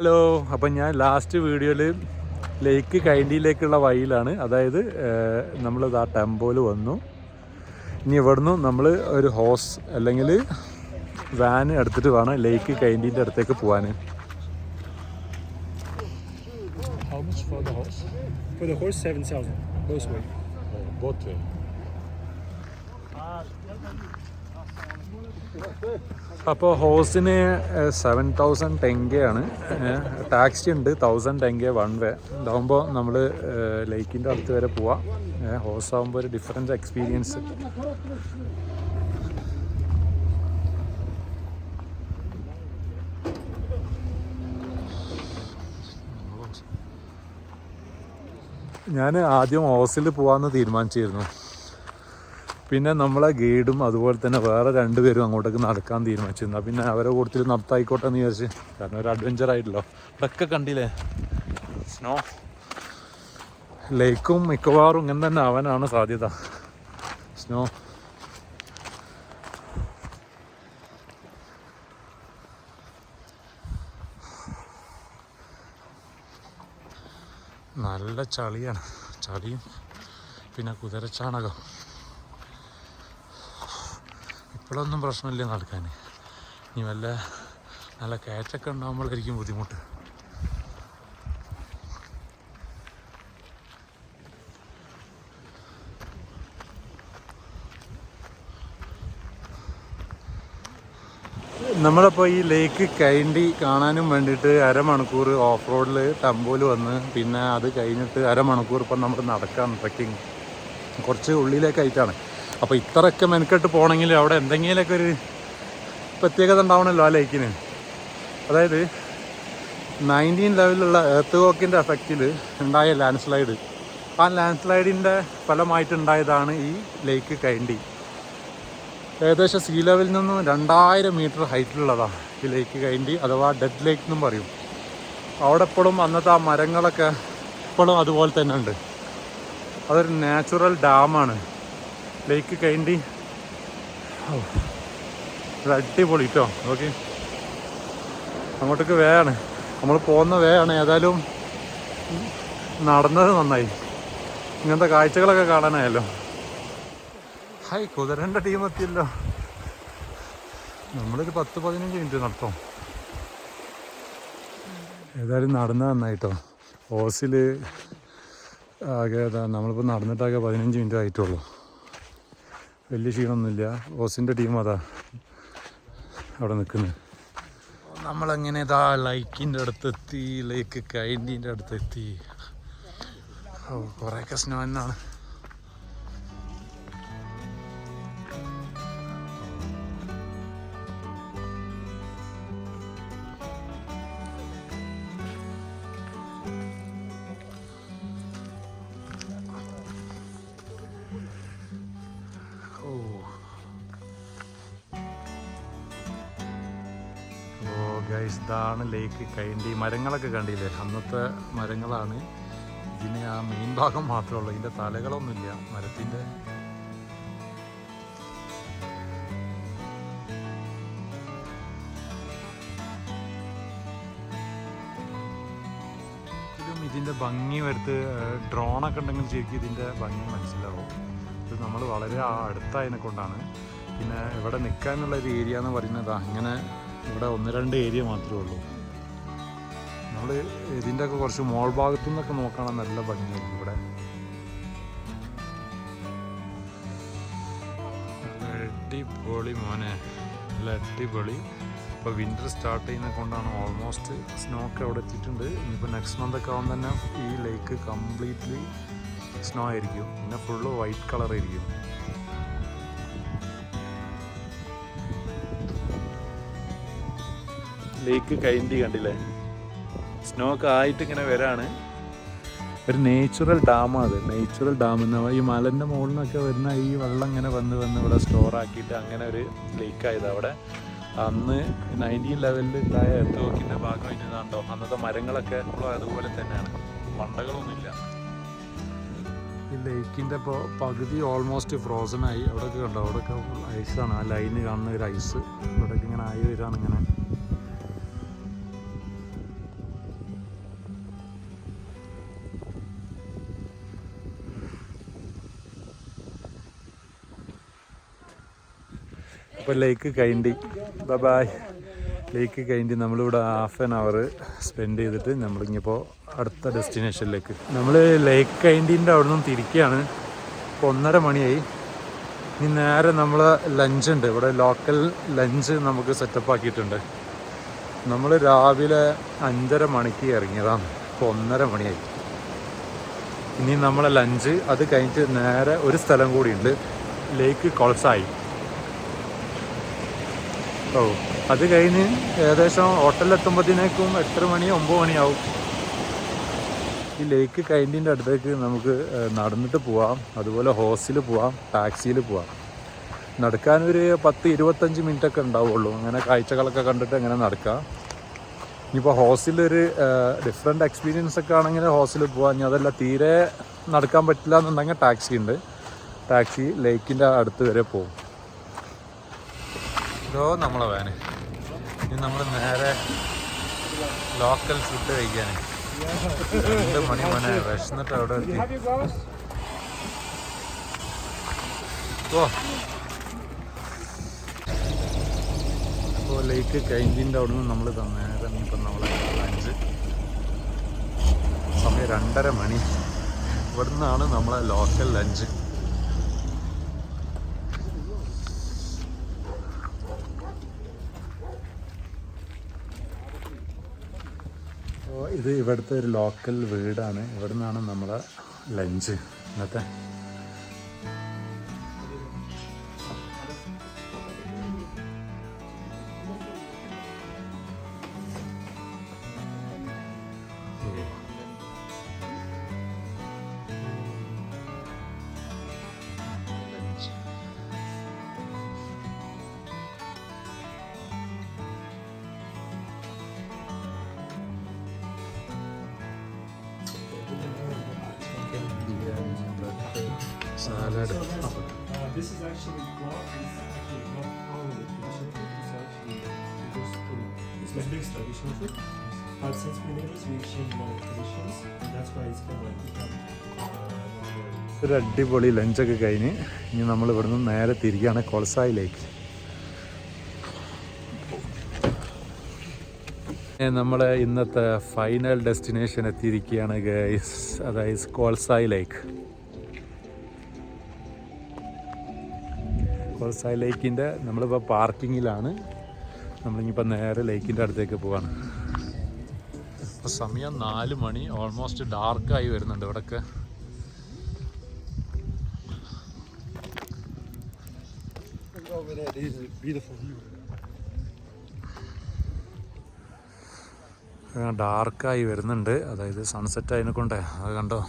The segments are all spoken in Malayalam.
ഹലോ അപ്പം ഞാൻ ലാസ്റ്റ് വീഡിയോയിൽ ലേക്ക് കൈൻഡിയിലേക്കുള്ള വഴിയിലാണ് അതായത് നമ്മൾ ആ ടെമ്പോയിൽ വന്നു ഇനി ഇവിടുന്ന് നമ്മൾ ഒരു ഹോസ് അല്ലെങ്കിൽ വാൻ എടുത്തിട്ട് വേണം ലേക്ക് കൈൻഡീന്റെ അടുത്തേക്ക് പോകാൻ ഹോസ് four for hose horse? For the horse, 7,000. Both way. അപ്പോൾ ഹോസിന് സെവൻ തൗസൻഡ് ടെങ്കയാണ്. ടാക്സി ഉണ്ട് തൗസൻഡ് ടെങ്ക വൺ വേ ഇതാകുമ്പോൾ നമ്മൾ ലേക്കിന്റെ അടുത്ത് വരെ പോവാം. ഹോസ് ആകുമ്പോൾ ഒരു ഡിഫറന്റ് എക്സ്പീരിയൻസ് ഞാൻ ആദ്യം ഹോസിൽ പോകാമെന്ന് തീരുമാനിച്ചിരുന്നു. പിന്നെ നമ്മളെ ഗൈഡും അതുപോലെ തന്നെ വേറെ രണ്ടുപേരും അങ്ങോട്ടേക്ക് നടക്കാൻ തീരുമാനിച്ചിരുന്നു. പിന്നെ അവരെ കൂടുതൽ നടത്തായിക്കോട്ടെ എന്ന് വിചാരിച്ച്. കാരണം ഒരു അഡ്വഞ്ചർ ആയിട്ടല്ലോ. ഇതൊക്കെ കണ്ടില്ലേ? സ്നോ ലേക്കും മിക്കവാറും ഇങ്ങനെ തന്നെ അവനാണ് സാധ്യത. സ്നോ നല്ല ചളിയാണ്. ചളിയും പിന്നെ കുതിരച്ചാണകം. ഇപ്പോഴൊന്നും പ്രശ്നമില്ല നടക്കാൻ. ഇനി വല്ല നല്ല കയറ്റൊക്കെ ഉണ്ടാകുമ്പോഴായിരിക്കും ബുദ്ധിമുട്ട്. നമ്മളിപ്പോൾ ഈ ലേക്ക് കൈണ്ടി കാണാനും വേണ്ടിയിട്ട് അരമണിക്കൂർ ഓഫ് റോഡിൽ തമ്പോൽ വന്ന് പിന്നെ അത് കഴിഞ്ഞിട്ട് അരമണിക്കൂർ ഇപ്പം നമ്മൾ നടക്കാൻ ട്രക്കിങ് കുറച്ച് ഉള്ളിലേക്കായിട്ടാണ്. അപ്പോൾ ഇത്രയൊക്കെ മെനക്കെട്ട് പോകണമെങ്കിൽ അവിടെ എന്തെങ്കിലുമൊക്കെ ഒരു പ്രത്യേകത ഉണ്ടാവണമല്ലോ ആ ലേക്കിന്. അതായത് നയന്റീൻ ലെവലിലുള്ള എർത്ത് വോക്കിന്റെ എഫക്റ്റിൽ ഉണ്ടായ ലാൻഡ് സ്ലൈഡ് ആ ലാൻഡ് സ്ലൈഡിന്റെ ഫലമായിട്ടുണ്ടായതാണ് ഈ ലേക്ക് കൈൻഡി ഏകദേശം സീ ലെവലിൽ നിന്നും രണ്ടായിരം മീറ്റർ ഹൈറ്റിലുള്ളതാണ് ഈ ലേക്ക് കൈൻഡി അഥവാ ഡെഡ് ലേക്ക് എന്നും പറയും. അവിടെ ഇപ്പോഴും അന്നത്തെ ആ മരങ്ങളൊക്കെ ഇപ്പോഴും അതുപോലെ തന്നെ ഉണ്ട്. അതൊരു നാച്ചുറൽ ഡാമാണ്. ലേക്ക് കൈണ്ടി ഇത് അടിപൊളി കേട്ടോ ഓക്കെ അങ്ങോട്ടേക്ക് വേയാണ് നമ്മൾ പോകുന്ന വേയാണ് ഏതായാലും നടന്നത് നന്നായി. ഇങ്ങനത്തെ കാഴ്ചകളൊക്കെ കാണാനായല്ലോ. ഹായ് കുതിരന്റെ ടീം എത്തിയല്ലോ. നമ്മളൊരു പത്ത് പതിനഞ്ച് മിനിറ്റ് നടത്തും ഏതായാലും നടന്ന നന്നായിട്ടോ ഓസിൽ ആകെ നമ്മളിപ്പോൾ നടന്നിട്ടാകെ പതിനഞ്ച് മിനിറ്റ് ആയിട്ടുള്ളൂ. വലിയ ക്ഷീണമൊന്നുമില്ല. ഓസിന്റെ ടീം അതാ അവിടെ നിൽക്കുന്നത് നമ്മളങ്ങനെ ഇതാ ലൈക്കിന്റെ അടുത്തെത്തി ലൈക്ക് കൈന്റെ അടുത്തെത്തി. ഓ കുറേയൊക്കെ സ്നോ തന്നെയാണ്. ഗൈസ് ഇതാണ് ലേക്ക് കൈണ്ടി മരങ്ങളൊക്കെ കണ്ടില്ലേ? അന്നത്തെ മരങ്ങളാണ്. ഇതിന് ആ മെയിൻ ഭാഗം മാത്രമേ ഉള്ളൂ. ഇതിന്റെ തലകളൊന്നുമില്ല. മരത്തിന്റെ ഇതിന്റെ ഭംഗി വരുത്ത് ഡ്രോണൊക്കെ ഉണ്ടെങ്കിൽ ശരിക്കും ഇതിന്റെ ഭംഗി മനസ്സിലാവും. ഇത് നമ്മൾ വളരെ അടുത്തായതിനെ കൊണ്ടാണ്. പിന്നെ ഇവിടെ നിൽക്കാനുള്ള ഒരു ഏരിയ എന്ന് പറയുന്നത് അങ്ങനെ ഇവിടെ ഒന്ന് രണ്ട് ഏരിയ മാത്രമേ ഉള്ളൂ. നമ്മൾ ഇതിന്റെ ഒക്കെ കുറച്ച് മോൾ ഭാഗത്തു നിന്നൊക്കെ നോക്കണം നല്ല ഭംഗിയായിരിക്കും ഇവിടെ. അടിപൊളി മോനെ. നല്ല അടിപൊളി. ഇപ്പോൾ വിന്റർ സ്റ്റാർട്ട് ചെയ്യുന്ന കൊണ്ടാണ് ഓൾമോസ്റ്റ് സ്നോ ഒക്കെ അവിടെ എത്തിയിട്ടുണ്ട്. ഇനിയിപ്പോൾ നെക്സ്റ്റ് മന്ത് ഒക്കെ ആകുമ്പോൾ തന്നെ ഈ ലേക്ക് കംപ്ലീറ്റ്ലി സ്നോ ആയിരിക്കും. പിന്നെ ഫുള്ള് വൈറ്റ് കളർ ആയിരിക്കും. ലേക്ക് കൈൻഡി കണ്ടില്ലേ? സ്നോ ഒക്കെ ആയിട്ട് ഇങ്ങനെ വരാണ്. ഒരു നേച്ചുറൽ ഡാമാണ് അത്. നേച്ചുറൽ ഡാം എന്ന് ഈ മലന്റെ മുകളിൽ നിന്നൊക്കെ വരുന്ന ഈ വെള്ളം ഇങ്ങനെ വന്ന് വന്ന് ഇവിടെ സ്റ്റോർ ആക്കിയിട്ട് അങ്ങനെ ഒരു ലേക്ക് ആയത്. അവിടെ അന്ന് നയന്റീൻ ലെവലിൽ ഉണ്ടായ എർത്തോക്കിന്റെ ഭാഗമായിട്ട് ഇതാണ്ടോ? അന്നത്തെ മരങ്ങളൊക്കെ ഇപ്പോഴും അതുപോലെ തന്നെയാണ്. മണ്ടകളൊന്നുമില്ല. ഈ ലേക്കിന്റെ ഇപ്പോൾ പകുതി ഓൾമോസ്റ്റ് ഫ്രോസൺ ആയി. അവിടെയൊക്കെ കണ്ടോ? അവിടെയൊക്കെ ഐസാണ് ആ ലൈന് കാണുന്ന ഒരു ഐസ് ഇവിടെയൊക്കെ ഇങ്ങനെ ആയി വരികയാണ് ഇങ്ങനെ. അപ്പോൾ ലേക്ക് കൈൻഡി ബബായ് ലേക്ക് കൈൻഡി നമ്മളിവിടെ ഹാഫ് ആൻ അവർ സ്പെൻഡ് ചെയ്തിട്ട് നമ്മളിങ്ങിപ്പോൾ അടുത്ത ഡെസ്റ്റിനേഷനിലേക്ക് നമ്മൾ ലേക്ക് കൈൻഡീന്റെ അവിടെ നിന്ന് തിരിക്കുകയാണ് ഇപ്പോൾ ഒന്നര മണിയായി. ഇനി നേരെ നമ്മൾ ലഞ്ച് ഉണ്ട്. ഇവിടെ ലോക്കൽ ലഞ്ച് നമുക്ക് സെറ്റപ്പ് ആക്കിയിട്ടുണ്ട്. നമ്മൾ രാവിലെ അഞ്ചര മണിക്ക് ഇറങ്ങിയതാണ്. ഇപ്പോൾ ഒന്നര മണിയായി. ഇനി നമ്മളെ ലഞ്ച് അത് കഴിഞ്ഞിട്ട് നേരെ ഒരു സ്ഥലം കൂടിയുണ്ട് ലേക്ക് കൊളസായി ഓ അത് കഴിഞ്ഞ് ഏകദേശം ഹോട്ടലിലെത്തുമ്പോഴത്തേക്കും എത്ര മണി? ഒമ്പത് മണിയാവും. ഈ ലേക്ക് കൈൻഡിന്റെ അടുത്തേക്ക് നമുക്ക് നടന്നിട്ട് പോവാം. അതുപോലെ ഹോസ്റ്റലിൽ പോവാം ടാക്സിയിൽ പോവാം. നടക്കാനൊരു പത്ത് ഇരുപത്തഞ്ച് മിനിറ്റൊക്കെ ഉണ്ടാവുള്ളൂ. അങ്ങനെ കാഴ്ചകളൊക്കെ കണ്ടിട്ട് അങ്ങനെ നടക്കാം. ഇനിയിപ്പോൾ ഒരു ഡിഫറെന്റ് എക്സ്പീരിയൻസ് ഒക്കെ ആണെങ്കിൽ ഹോസ്റ്റലിൽ പോവാം. ഇനി അതല്ല തീരെ നടക്കാൻ പറ്റില്ല എന്നുണ്ടെങ്കിൽ ടാക്സി ഉണ്ട്. ടാക്സി ലേക്കിന്റെ അടുത്ത് വരെ പോകും. ഇതോ നമ്മളെ വാന് ഇനി നമ്മൾ നേരെ ലോക്കൽ ഫുഡ് കഴിക്കാന്. രണ്ട് മണി മണി വിശന്നിട്ട് അവിടെ എത്തി. ഓ. അപ്പോൾ ലേക്ക് കൈന്റിന്റെ അവിടെ നിന്ന് നമ്മൾ നേരെ ഇപ്പം നമ്മൾ ലഞ്ച് സമയം രണ്ടര മണി. ഇവിടുന്നാണ് നമ്മളെ ലോക്കൽ ലഞ്ച് ഇത് ഇവിടുത്തെ ഒരു ലോക്കൽ വീടാണ്. ഇവിടെ നിന്നാണ് നമ്മളെ ലഞ്ച് ഇന്നത്തെ salad. But since we noticed we exchanged more traditions, that's why it's kind of like ഒരു അടിപൊളി ലഞ്ചൊക്കെ കഴിഞ്ഞ് ഇനി നമ്മൾ ഇവിടുന്ന് നേരെ തിരികെയാണ് കൊൽസായിലേക്ക് നമ്മുടെ ഇന്നത്തെ ഫൈനൽ ഡെസ്റ്റിനേഷൻ എത്തിയിരിക്കുകയാണ് ഗൈസ് അതായത് കോൽസായിലേക്ക് ലേക്ക് കോൾസായി ലേക്കിന്റെ നമ്മളിപ്പോൾ പാർക്കിങ്ങിലാണ്. നമ്മളിങ്ങിപ്പോൾ നേരെ ലേക്കിന്റെ അടുത്തേക്ക് പോവാണ്. ഇപ്പോൾ സമയം നാല് മണി ഓൾമോസ്റ്റ് ഡാർക്കായി വരുന്നുണ്ട് ഇവിടെയൊക്കെ. ഡാർക്കായി വരുന്നുണ്ട്. അതായത് സൺസെറ്റ് അതിനെ കൊണ്ടേ അത് കണ്ടോ?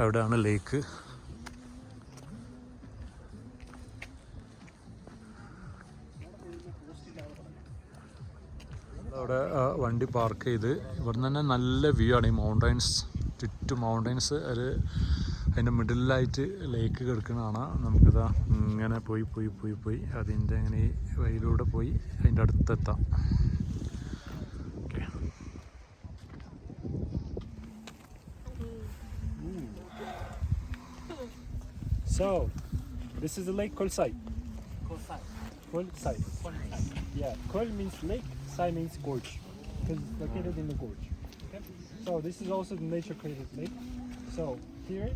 അവിടെയാണ് ലേക്ക്. വണ്ടി പാർക്ക് ചെയ്ത് ഇവിടുന്ന് തന്നെ നല്ല വ്യൂ ആണ് ഈ മൗണ്ടൈൻസ് ചുറ്റും മൗണ്ടൈൻസ് ഒരു അതിന്റെ മിഡിലായിട്ട് ലേക്ക് കിടക്കുന്നതാണ് നമുക്കിതാ ഇങ്ങനെ പോയി പോയി പോയി പോയി അതിന്റെ അങ്ങനെ ഈ വഴിയിലൂടെ പോയി അതിന്റെ അടുത്തെത്താം So, this is the lake called Sai. Kolsai. Kolsai. Yeah, Kol means lake, Sai means gorge. Because it's located in the gorge. Okay? So this is also the nature created lake. So here,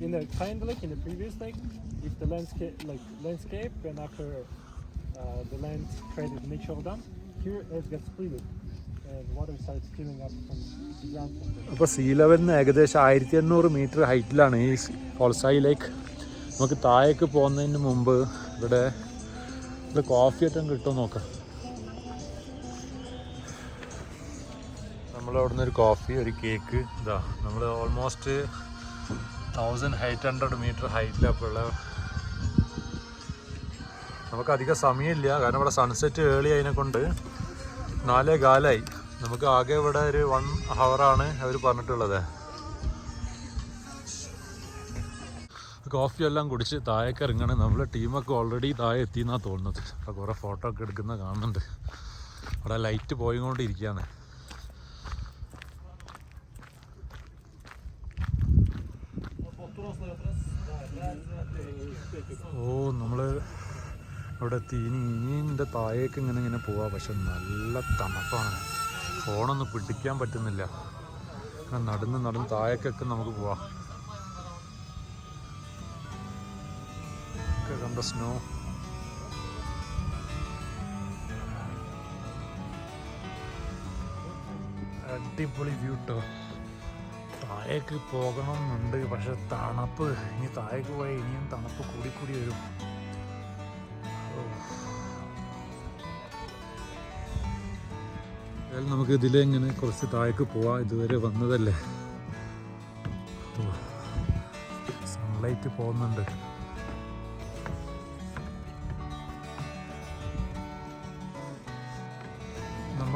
in the kind lake, in the previous lake, if the landscape, like landscape, and after uh, the land created natural dam, here it gets split, and water starts coming up from the ground. From the അപ്പോൾ സീ ലെവലിൽ നിന്ന് ഏകദേശം ആയിരത്തി എണ്ണൂറ് മീറ്റർ ഹൈറ്റിലാണ് ഈ ഹോൾസായി ലേക്ക് നമുക്ക് താഴേക്ക് പോകുന്നതിന് മുമ്പ് ഇവിടെ ഇവിടെ കോഫി ഏറ്റവും കിട്ടും നോക്കാം നമ്മൾ ഒരു കോഫി ഒരു കേക്ക് ഇതാ നമ്മൾ almost thousand eight hundred metre ഹൈറ്റിലപ്പോഴുള്ള നമുക്ക് അധികം സമയമില്ല. കാരണം ഇവിടെ സൺസെറ്റ് ഏളി അതിനെ കൊണ്ട് നാലേ കാലായി. നമുക്ക് ആകെ ഇവിടെ ഒരു വൺ ഹവറാണ് അവർ പറഞ്ഞിട്ടുള്ളത്. കോഫി എല്ലാം കുടിച്ച് താഴേക്ക് ഇറങ്ങണം. നമ്മളെ ടീമൊക്കെ ഓൾറെഡി താഴെ എത്തിയെന്നാണ് തോന്നുന്നത്. അപ്പോൾ കുറേ ഫോട്ടോ ഒക്കെ എടുക്കുന്ന കാണുന്നുണ്ട്. അവിടെ ലൈറ്റ് പോയിക്കൊണ്ടിരിക്കുകയാണ്. ഓ നമ്മൾ അവിടെ തീനീന്റെ താഴേക്ക് ഇങ്ങനെ ഇങ്ങനെ പോവാ. പക്ഷെ നല്ല തണുപ്പാണ്. ഫോണൊന്നും പിടിക്കാൻ പറ്റുന്നില്ല. നടന്ന് നടന്ന് താഴേക്കൊക്കെ നമുക്ക് പോവാം. കണ്ട സ്നോ അടിപൊളി വ്യൂ കേട്ടോ താഴേക്ക് പോകണമെന്നുണ്ട്. പക്ഷെ തണുപ്പ് ഇനി താഴേക്ക് പോയാൽ ഇനിയും തണുപ്പ് കൂടി കൂടി വരും. ഏതായാലും നമുക്ക് ഇതിലെ ഇങ്ങനെ കുറച്ച് താഴേക്ക് പോവാം. ഇതുവരെ വന്നതല്ലേ? സൺലൈറ്റ് പോകുന്നുണ്ട്.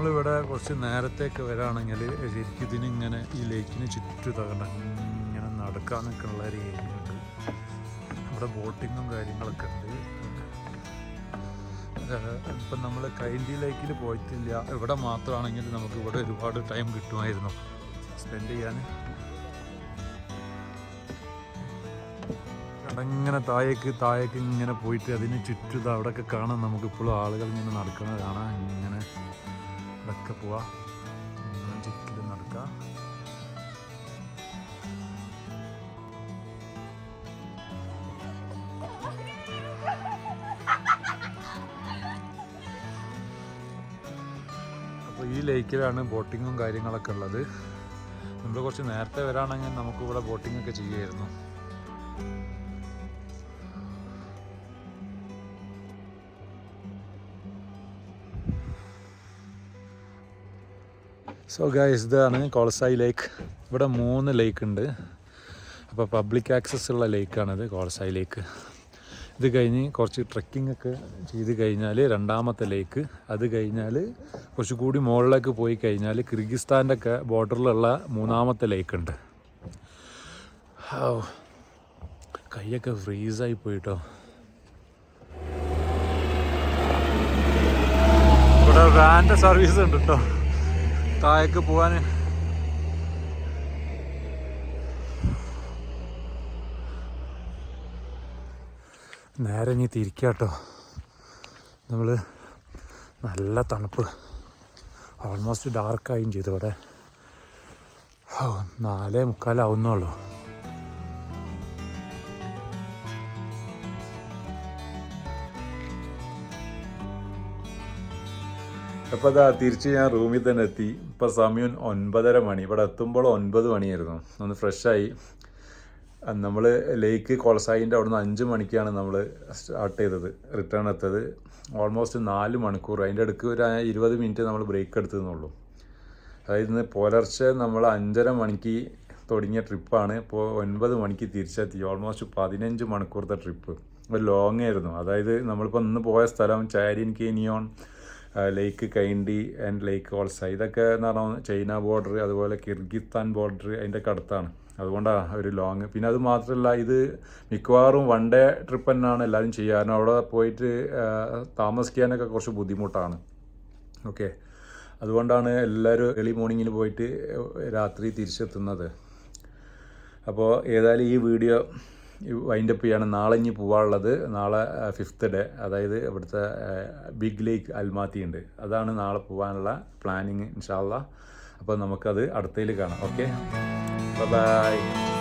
നമ്മളിവിടെ കുറച്ച് നേരത്തേക്ക് വരാണെങ്കിൽ ശരിക്കും ഇതിനിങ്ങനെ ഈ ലേക്കിന് ചുറ്റു തകണ്ട ഇങ്ങനെ നടക്കാൻ ഉള്ള ഒരു ഏരിയ ഉണ്ട്. അവിടെ ബോട്ടിങ്ങും കാര്യങ്ങളൊക്കെ ഉണ്ട്. ഇപ്പം നമ്മൾ കൈൻഡി ലേക്കിൽ പോയിട്ടില്ല. ഇവിടെ മാത്രമാണെങ്കിൽ നമുക്ക് ഇവിടെ ഒരുപാട് ടൈം കിട്ടുമായിരുന്നു. സ്പെൻഡ് ചെയ്യാൻ. ഇങ്ങനെ താഴേക്ക് താഴേക്ക് ഇങ്ങനെ പോയിട്ട് അതിന് ചുറ്റും അവിടെയൊക്കെ കാണാൻ നമുക്കിപ്പോഴും ആളുകൾ ഇങ്ങനെ നടക്കുന്നത് കാണാം ഇങ്ങനെ ഇവിടെയൊക്കെ പോവാം. ചുറ്റിൽ നടക്കാം. അപ്പോൾ ഈ ലേക്കിലാണ് ബോട്ടിങ്ങും കാര്യങ്ങളൊക്കെ ഉള്ളത്. നമ്മൾ കുറച്ച് നേരത്തെ വരാണെങ്കിൽ നമുക്കിവിടെ ബോട്ടിങ്ങൊക്കെ ബോട്ടിംഗ് സോ ഗൈസ് ഇതാണ് കോൾസായി ലേക്ക്. ഇവിടെ മൂന്ന് ലേക്ക് ഉണ്ട്. അപ്പോൾ പബ്ലിക് ആക്സസ് ഉള്ള ലേക്കാണിത് കോൾസായി ലേക്ക്. ഇത് കഴിഞ്ഞ് കുറച്ച് ട്രക്കിംഗ് ഒക്കെ ചെയ്ത് കഴിഞ്ഞാൽ രണ്ടാമത്തെ ലേക്ക്. അത് കഴിഞ്ഞാൽ കുറച്ചുകൂടി മുകളിലേക്ക് പോയി കഴിഞ്ഞാൽ കിർഗിസ്ഥാന്റെ ഒക്കെ ബോർഡറിലുള്ള മൂന്നാമത്തെ ലേക്ക് ഉണ്ട്. കൈയൊക്കെ ഫ്രീസായി പോയിട്ടോ. ഇവിടെ വാന്റെ സർവീസ് ഉണ്ട് കേട്ടോ താഴേക്ക് പോകാൻ നേരെ ഇനി തിരിക്കുക കേട്ടോ നമ്മൾ നല്ല തണുപ്പ്. ഓൾമോസ്റ്റ് ഡാർക്കായും ചെയ്തു ഇവിടെ. ഓ നാലേ മുക്കാലാവുന്നുള്ളൂ. അപ്പോൾ അതാ തിരിച്ച് ഞാൻ റൂമിൽ തന്നെ എത്തി. ഇപ്പോൾ സമയം ഒൻപതര മണി. ഇവിടെ എത്തുമ്പോൾ ഒൻപത് മണിയായിരുന്നു. ഒന്ന് ഫ്രഷായി. നമ്മൾ ലേക്ക് കോളസായിന്റെ അവിടുന്ന് അഞ്ച് മണിക്കാണ് നമ്മൾ സ്റ്റാർട്ട് ചെയ്തത്. റിട്ടേൺ എത്തത്. ഓൾമോസ്റ്റ് നാല് മണിക്കൂർ. അതിന്റെ അടുക്ക് ഒരു ഇരുപത് മിനിറ്റ് നമ്മൾ ബ്രേക്ക് എടുത്തതെന്നുള്ളൂ. അതായത് ഇന്ന് പുലർച്ചെ നമ്മൾ അഞ്ചര മണിക്ക് തുടങ്ങിയ ട്രിപ്പാണ്. ഇപ്പോൾ ഒൻപത് മണിക്ക് തിരിച്ചെത്തി. ഓൾമോസ്റ്റ് പതിനഞ്ച് മണിക്കൂറത്തെ ട്രിപ്പ്. ഒരു ലോങ് ആയിരുന്നു അതായത് നമ്മളിപ്പോൾ ഇന്ന് പോയ സ്ഥലം ചാരിൻ കേനിയോൺ. ലേക്ക് കൈൻഡി ആൻഡ് ലേക്ക് ഓൾസ ഇതൊക്കെ എന്ന് പറഞ്ഞാൽ ചൈന ബോർഡർ അതുപോലെ കിർഗിസ്ഥാൻ ബോർഡർ അതിന്റെ അടുത്താണ്. അതുകൊണ്ടാണ് ഒരു ലോങ് പിന്നെ അത് മാത്രമല്ല ഇത് മിക്കവാറും വൺ ഡേ ട്രിപ്പ് തന്നെയാണ് എല്ലാവരും ചെയ്യാൻ അവിടെ പോയിട്ട് താമസിക്കാനൊക്കെ കുറച്ച് ബുദ്ധിമുട്ടാണ്. ഓക്കെ അതുകൊണ്ടാണ് എല്ലാവരും ഏർലി മോർണിംഗിൽ പോയിട്ട് രാത്രി തിരിച്ചെത്തുന്നത്. അപ്പോൾ ഏതായാലും ഈ വീഡിയോ വൈൻഡപ്പ് ചെയ്യാണ് നാളെ ഇനി പോവാനുള്ളത്. നാളെ ഫിഫ്ത്ത് ഡേ അതായത് ഇവിടുത്തെ ബിഗ് ലേക്ക് അൽമാത്തി ഉണ്ട്. അതാണ് നാളെ പോകാനുള്ള പ്ലാനിങ് ഇൻഷാല്ല അപ്പോൾ നമുക്കത് അടുത്തതിൽ കാണാം. Okay bye